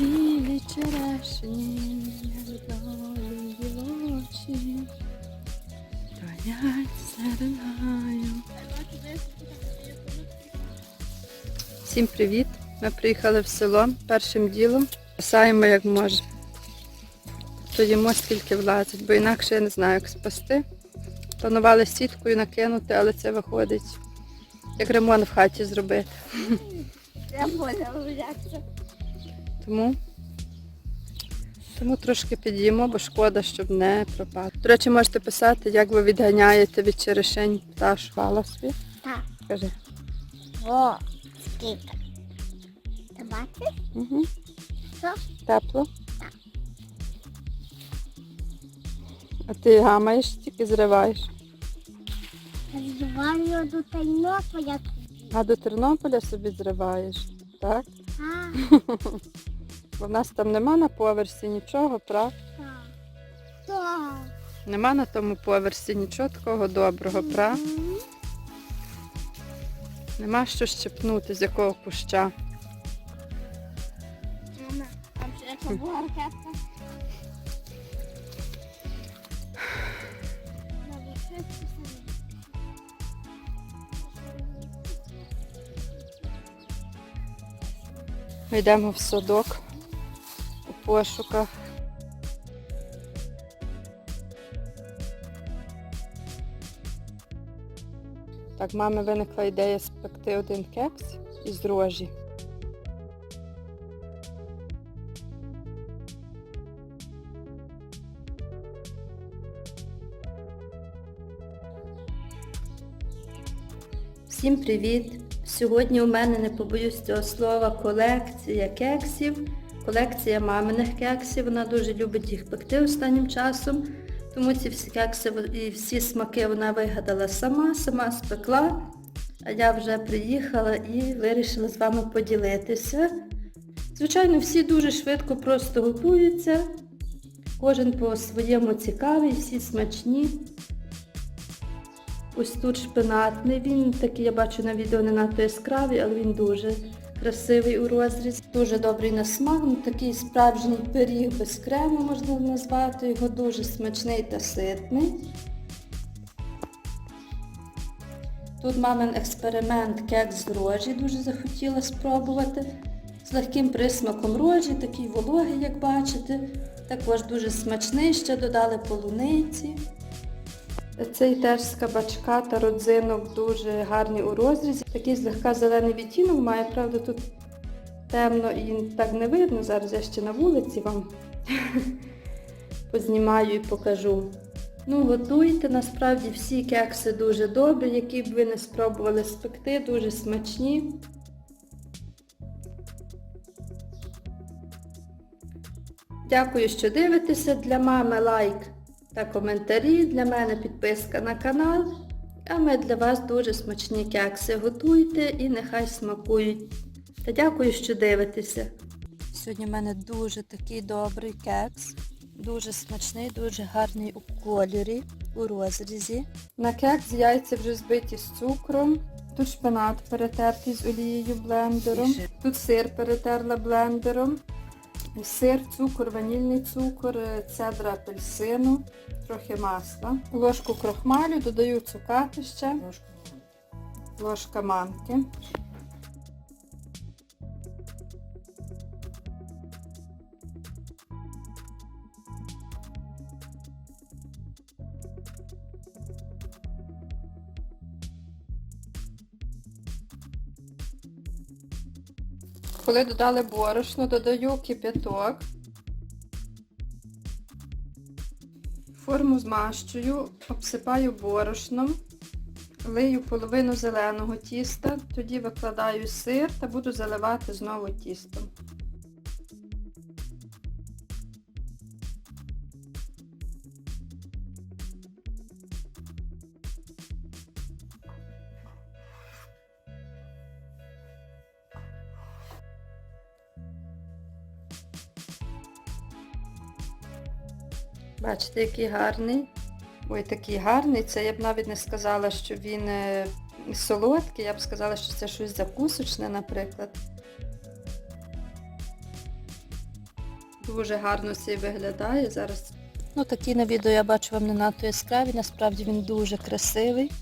білі черешні, серед. Всім привіт! Ми приїхали в село першим ділом. Спасаємо як можемо. То їмо скільки влазить, бо інакше я не знаю, як спасти. Планували сіткою накинути, але це виходить. Як ремонт в хаті зробити. Це. Тому, тому трошки під'їмо, бо шкода, щоб не пропав. До речі, можете писати, як ви відганяєте від черешень пташ собі. Так. Кажи. О, скільки. Ти бачиш? Угу. Що? Тепло. Так. А ти гамаєш, тільки зриваєш. Зварю до тайноса, як А до Тернополя собі зриваєш, так? А, В нас там нема на поверсі нічого, правда? так. Нема на тому поверсі нічого такого доброго, правда? Нема що щепнути з якого куща. Ми йдемо в садок у пошуках. Так, мами виникла ідея спекти один кекс із рожі. Всім привіт! Сьогодні у мене не побоюсь цього слова колекція кексів. Колекція маминих кексів. Вона дуже любить їх пекти останнім часом. Тому ці всі кекси і всі смаки вона вигадала сама, сама спекла. А я вже приїхала і вирішила з вами поділитися. Звичайно, всі дуже швидко просто готуються. Кожен по своєму цікавий, всі смачні. Ось тут шпинатний. Він такий, я бачу на відео не надто яскравий, але він дуже красивий у розрізі. Дуже добрий на смак. Ну, такий справжній пиріг без крему можна назвати. Його дуже смачний та ситний. Тут мамин експеримент кекс з рожі дуже захотіла спробувати. З легким присмаком рожі, такий вологий, як бачите. Також дуже смачний, ще додали полуниці. Цей теж з кабачка та родзинок дуже гарний у розрізі. Такий злегка зелений відтінок має, правда, тут темно і так не видно. Зараз я ще на вулиці вам познімаю і покажу. Ну, готуйте, насправді всі кекси дуже добрі, які б ви не спробували спекти, дуже смачні. Дякую, що дивитеся. Для мами лайк та коментарі, для мене підписка на канал. А ми для вас дуже смачні кекси готуйте і нехай смакують. Та дякую, що дивитеся. Сьогодні в мене дуже такий добрий кекс. Дуже смачний, дуже гарний у кольорі, у розрізі. На кекс яйця вже збиті з цукром. Тут шпинат перетертий з олією блендером. Тут сир перетерла блендером. Сир, цукор, ванільний цукор, е, цедра апельсину, трохи масла. Ложку крохмалю, додаю цукати ще. Ложка манки. Коли додали борошно, додаю кип'яток. Форму змащую, обсипаю борошном, лию половину зеленого тіста, тоді викладаю сир та буду заливати знову тістом. Бачите, який гарний. Ой, такий гарний. Це я б навіть не сказала, що він е, солодкий, я б сказала, що це щось закусочне, наприклад. Дуже гарно цей виглядає зараз. Ну такий на відео я бачу вам не надто яскравий, насправді він дуже красивий.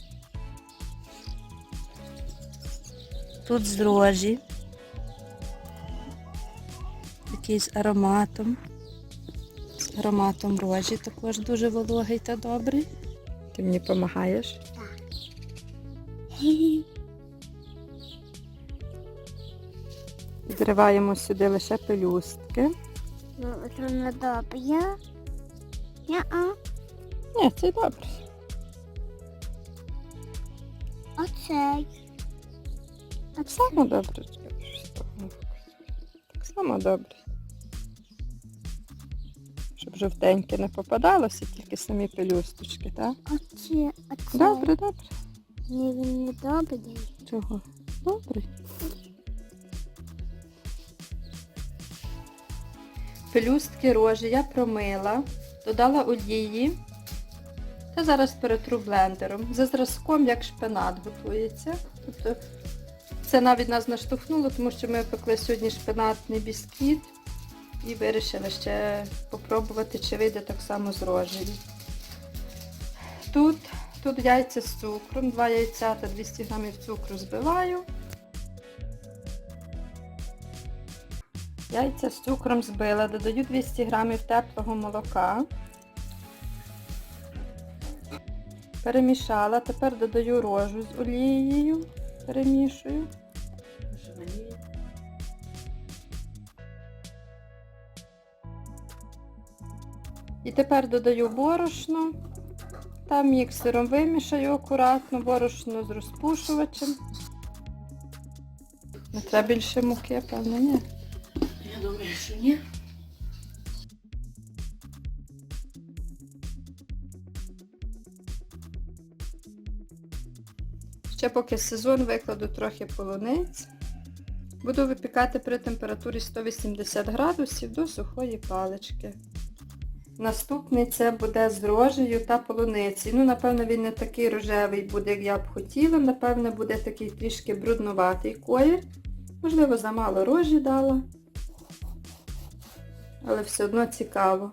Тут з рожі. Такий з ароматом. Ароматом рожі також дуже вологий та добрий. Ти мені допомагаєш? Так. Зриваємо сюди лише пелюстки. Ну, це не добре. Я-а. Ні, це добре. Оцей. Так само добре. Так само добре. Жовтеньке не попадалося, тільки самі пелюсточки, так? Оце. Оце. Добре, добре. Ні, він не добрий. Чого? Добре. Пелюстки рожі я промила, додала олії та зараз перетру блендером. За зразком як шпинат готується. Тобто це навіть нас наштовхнуло, тому що ми пекли сьогодні шпинатний бісквіт і вирішили ще попробувати, чи вийде так само з рожею. Тут, тут яйця з цукром, 2 яйця та 200 грамів цукру збиваю. Яйця з цукром збила, додаю 200 грамів теплого молока. Перемішала, тепер додаю рожу з олією, перемішую. І тепер додаю борошно та міксером вимішаю акуратно, борошно з розпушувачем. Не треба більше муки, певно, ні. Я думаю, що ні. Ще поки сезон викладу трохи полуниць. Буду випікати при температурі 180 градусів до сухої палички. Наступний це буде з рожею та полуниці. Ну, напевно, він не такий рожевий буде, як я б хотіла. Напевно, буде такий трішки бруднуватий колір. Можливо, замало рожі дала. Але все одно цікаво.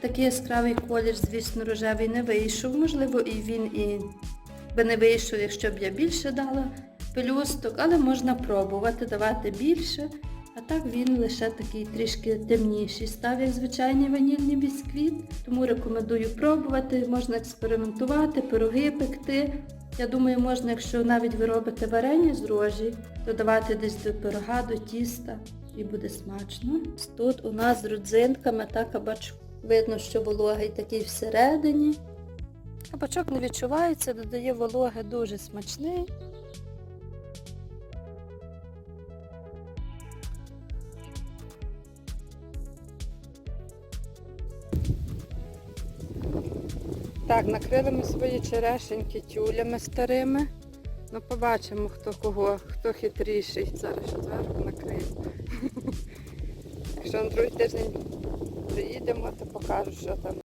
Такий яскравий колір, звісно, рожевий не вийшов. Можливо, і він і би не вийшов, якщо б я більше дала пелюсток, але можна пробувати давати більше. А так він лише такий трішки темніший став, як звичайний ванільний бісквіт. Тому рекомендую пробувати, можна експериментувати, пироги пекти. Я думаю, можна, якщо навіть ви робите варення з рожі, додавати десь до пирога, до тіста і буде смачно. Тут у нас з родзинками та кабачок. Видно, що вологий такий всередині. Кабачок не відчувається, додає вологи дуже смачний. Так, накрили ми свої черешеньки тюлями старими. Ну побачимо, хто кого, хто хитріший. Зараз зверху накриємо. Якщо на другий тиждень приїдемо, то покажу, що там.